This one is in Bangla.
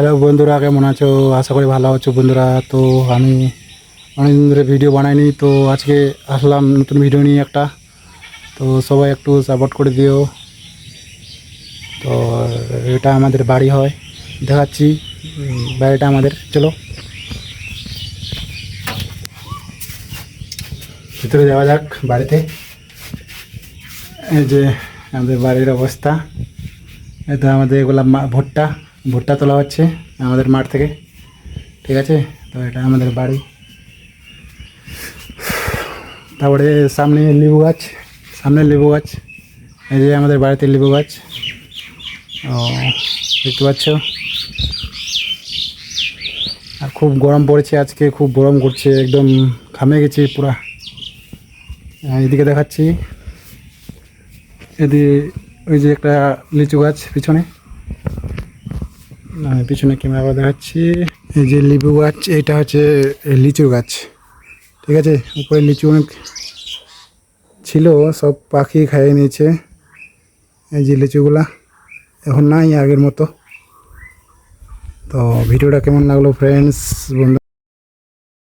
হ্যালো বন্ধুরা, কেমন আছো? আশা করি ভালো আছো বন্ধুরা। তো আমি অনেকদিন ধরে ভিডিও বানাইনি, তো আজকে আসলাম নতুন ভিডিও নিয়ে একটা। তো সবাই একটু সাপোর্ট করে দিও। তো এটা আমাদের বাড়ি হয়, দেখাচ্ছি। বাড়িটা আমাদের, চলো। ভিতরে যাওয়া যাক বাড়িতে। এই যে আমাদের বাড়ির অবস্থা। এটা আমাদের এগুলা ভুট্টা। ভুট্টা তোলা হচ্ছে আমাদের মাঠ থেকে। ঠিক আছে? তো এটা আমাদের বাড়ি। তারপরে সামনে লেবু গাছ। সামনে লেবু গাছ। এই যে আমাদের বাড়িতে লেবু গাছ। ও, দেখতে পাচ্ছ? আর খুব গরম পড়েছে আজকে, খুব গরম করছে, একদম ঘামে গেছি পুরা। আর এদিকে দেখাচ্ছি। এদিকে ওই যে একটা লিচু গাছ পিছনে। আমি পিছনে ক্যামেরা দেখাচ্ছি। এই যে লিবু গাছ, এটা হচ্ছে লিচু গাছ। ঠিক আছে? উপরে লিচু অনেক ছিল, সব পাখি খাইয়ে নিয়েছে। এই যে লিচুগুলা, এখন নাই আগের মতো। তো ভিডিওটা কেমন লাগল ফ্রেন্ডস বন্ধুরা